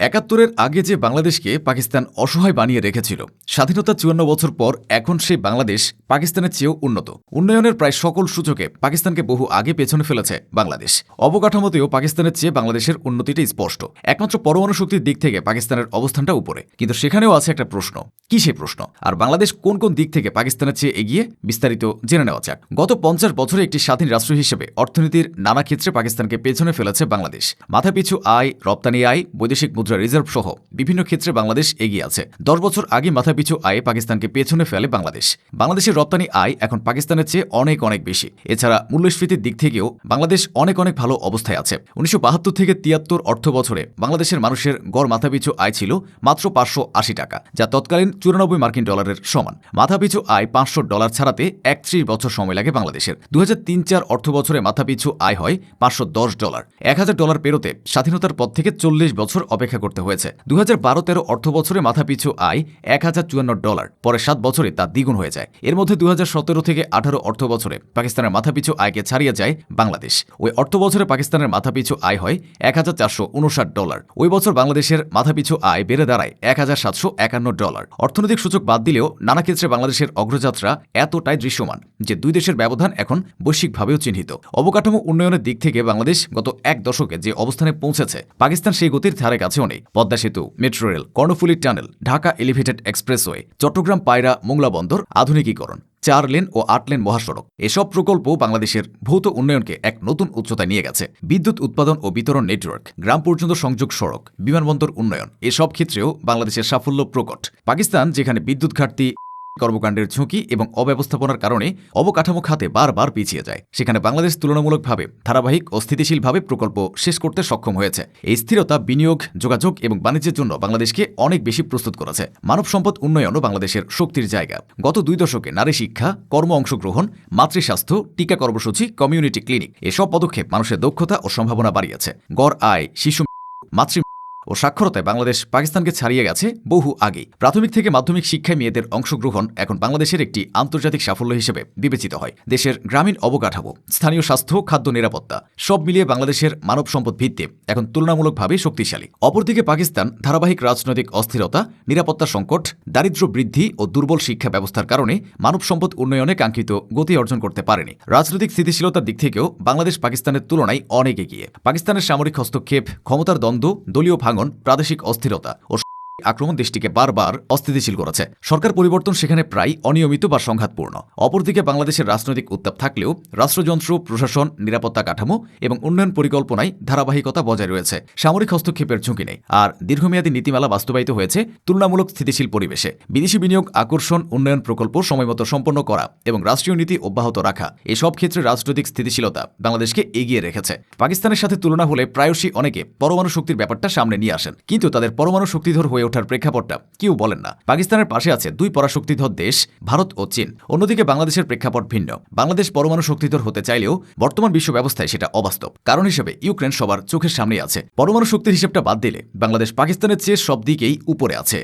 একাত্তরের আগে যে বাংলাদেশকে পাকিস্তান অসহায় বানিয়ে রেখেছিল স্বাধীনতা চুয়ান্ন বছর পর এখন সেই বাংলাদেশ পাকিস্তানের চেয়েও উন্নত। উন্নয়নের প্রায় সকল সূচকে পাকিস্তানকে বহু আগে পেছনে ফেলেছে বাংলাদেশ। অবকাঠামোতেও পাকিস্তানের চেয়ে বাংলাদেশের উন্নতিটা স্পষ্ট। একমাত্র পরমাণু শক্তির দিক থেকে পাকিস্তানের অবস্থানটা উপরে। কিন্তু সেখানেও আছে একটা প্রশ্ন। কি সেই প্রশ্ন? আর বাংলাদেশ কোন কোন দিক থেকে পাকিস্তানের চেয়ে এগিয়ে? বিস্তারিত জেনে নেওয়া যাক। গত পঞ্চাশ বছরে একটি স্বাধীন রাষ্ট্র হিসেবে অর্থনীতির নানা ক্ষেত্রে পাকিস্তানকে পেছনে ফেলেছে বাংলাদেশ। মাথাপিছু আয়, রপ্তানি আয়, বৈদেশিক মুদ্রা রিজার্ভ সহ বিভিন্ন ক্ষেত্রে বাংলাদেশ এগিয়ে আছে। দশ বছর আগে মাথাপিছু আয়ে পাকিস্তানকে পেছনে ফেলে বাংলাদেশ। বাংলাদেশের রপ্তানি আয় এখন পাকিস্তানের চেয়ে অনেক অনেক বেশি। এছাড়া মূল্যস্ফীতির দিক থেকেও বাংলাদেশ অনেক অনেক ভালো অবস্থায় আছে। উনিশশো বাহাত্তর থেকে তিয়াত্তর অর্থ বছরে বাংলাদেশের মানুষের গড় মাথাপিছু আয় ছিল মাত্র পাঁচশো আশি টাকা, যা তৎকালীন চুরানব্বই মার্কিন ডলারের সমান। মাথাপিছু আয় পাঁচশো ডলার ছাড়াতে একত্রিশ বছর সময় লাগে বাংলাদেশের। দু তিন চার অর্থ বছরে মাথাপিছু আয় হয় পাঁচশো দশ ডলার। এক হাজার ডলার পেরোতে স্বাধীনতার পর থেকে চল্লিশ বছর অপেক্ষা করতে হয়েছে। দু হাজার বারো তেরো অর্থ বছরে মাথাপিছু আয় এক হাজার চুয়ান্ন ডলার। পরে সাত বছরে তা দ্বিগুণ হয়ে যায়। এর মধ্যে দু হাজার সতেরো থেকে আঠারো অর্থ বছরে পাকিস্তানের মাথাপিছু আয়কে ছাড়িয়ে যায় বাংলাদেশ। ওই অর্থ বছরে পাকিস্তানের মাথাপিছু আয় হয় এক হাজার চারশো উনষাট ডলার। ওই বছর বাংলাদেশের মাথাপিছু আয় বেড়ে দাঁড়ায় এক হাজার সাতশো একান্ন ডলার। অর্থনৈতিক সূচক বাদ দিলেও নানা ক্ষেত্রে বাংলাদেশের অগ্রযাত্রা এতটাই দৃশ্যমান যে দুই দেশের ব্যবধান এখন বৈশ্বিকভাবেও চিহ্নিত। অবকাঠামো উন্নয়নের দিক থেকে বাংলাদেশ গত এক দশকে যে অবস্থানে পৌঁছেছে, পাকিস্তান সেই গতির ধারে কাছেও নেই Padma Setu, metro rail, Karnaphuli tunnel, Dhaka elevated expressway, Chattogram Payra, Mongla বন্দর, আধুনিকীকরণ, চার লেন ও আট লেন মহাসড়ক। এসব প্রকল্প বাংলাদেশের ভৌত উন্নয়নকে এক নতুন উচ্চতায় নিয়ে গেছে। বিদ্যুৎ উৎপাদন ও বিতরণ নেটওয়ার্ক, গ্রাম পর্যন্ত সংযোগ সড়ক, বিমানবন্দর উন্নয়ন, এসব ক্ষেত্রেও বাংলাদেশের সাফল্য প্রকট। পাকিস্তান, যেখানে বিদ্যুৎ ঘাটতি কর্মকাণ্ডের ঝুঁকি এবং অব্যবস্থাপনার কারণে অবকাঠামো খাতে বারবার পিছিয়ে যায়। সেখানে বাংলাদেশ তুলনামূলকভাবে ধারাবাহিক ও স্থিতিশীলভাবে প্রকল্প শেষ করতে সক্ষম হয়েছে। এই স্থিরতা বিনিয়োগ, যোগাযোগ এবং বাণিজ্যের জন্য বাংলাদেশকে অনেক বেশি প্রস্তুত করেছে। মানব সম্পদ উন্নয়নও বাংলাদেশের শক্তির জায়গা। গত দুই দশকে নারী শিক্ষা, কর্ম অংশগ্রহণ, মাতৃস্বাস্থ্য, টিকা কর্মসূচি, কমিউনিটি ক্লিনিক এসব পদক্ষেপ মানুষের দক্ষতা ও সম্ভাবনা বাড়িয়েছে। গড় আয়, শিশু মাতৃ ও সাক্ষরতায় বাংলাদেশ পাকিস্তানকে ছাড়িয়ে গেছে বহু আগেই। প্রাথমিক থেকে মাধ্যমিক শিক্ষায় মেয়েদের অংশগ্রহণ এখন বাংলাদেশের একটি আন্তর্জাতিক সাফল্য হিসেবে বিবেচিত হয়। দেশের গ্রামীণ অবকাঠামো, স্থানীয় স্বাস্থ্য, খাদ্য নিরাপত্তা, সব মিলিয়ে বাংলাদেশের মানব সম্পদ ভিত্তি এখন তুলনামূলকভাবে শক্তিশালী। অপরদিকে পাকিস্তান ধারাবাহিক রাজনৈতিক অস্থিরতা, নিরাপত্তা সংকট, দারিদ্র্য বৃদ্ধি ও দুর্বল শিক্ষা ব্যবস্থার কারণে মানব সম্পদ উন্নয়নে কাঙ্ক্ষিত গতি অর্জন করতে পারেনি। রাজনৈতিক স্থিতিশীলতার দিক থেকেও বাংলাদেশ পাকিস্তানের তুলনায় অনেক এগিয়ে। পাকিস্তানের সামরিক হস্তক্ষেপ, ক্ষমতার দ্বন্দ্ব, দলীয় ভাঙন প্রাদেশিক অস্থিরতা ও আক্রমণ দেশটিকে বারবার অস্থিতিশীল করেছে। সরকার পরিবর্তন সেখানে প্রায় অনিয়মিত বা সংঘাতপূর্ণ। অপরদিকে বাংলাদেশের রাজনৈতিক উত্তাপ থাকলেও রাষ্ট্রযন্ত্র, প্রশাসন, নিরাপত্তা কাঠামো এবং উন্নয়ন পরিকল্পনায় ধারাবাহিকতা বজায় রয়েছে। সামরিক হস্তক্ষেপের ঝুঁকি নেই। আর দীর্ঘমেয়াদী নীতিমালা বাস্তবায়িত হয়েছে তুলনামূলক স্থিতিশীল পরিবেশে। বিদেশি বিনিয়োগ, আকর্ষণ, উন্নয়ন প্রকল্প সময়মতো সম্পন্ন করা এবং রাষ্ট্রীয় নীতি অব্যাহত রাখা, এসব ক্ষেত্রে রাজনৈতিক স্থিতিশীলতা বাংলাদেশকে এগিয়ে রেখেছে। পাকিস্তানের সাথে তুলনা হলে প্রায়শই অনেকে পরমাণু শক্তির ব্যাপারটা সামনে নিয়ে আসেন। কিন্তু তাদের পরমাণু শক্তিধর হয়ে ওঠার প্রেক্ষাপটটা কেউ বলেন না। পাকিস্তানের পাশে আছে দুই পরাশক্তিধর দেশ, ভারত ও চীন। অন্যদিকে বাংলাদেশের প্রেক্ষাপট ভিন্ন। বাংলাদেশ পরমাণু শক্তিধর হতে চাইলেও বর্তমান বিশ্ব ব্যবস্থায় সেটা অবাস্তব। কারণ হিসেবে ইউক্রেন সবার চোখের সামনে আছে। পরমাণু শক্তির হিসেবটা বাদ দিলে বাংলাদেশ পাকিস্তানের চেয়ে সব দিকেই উপরে আছে।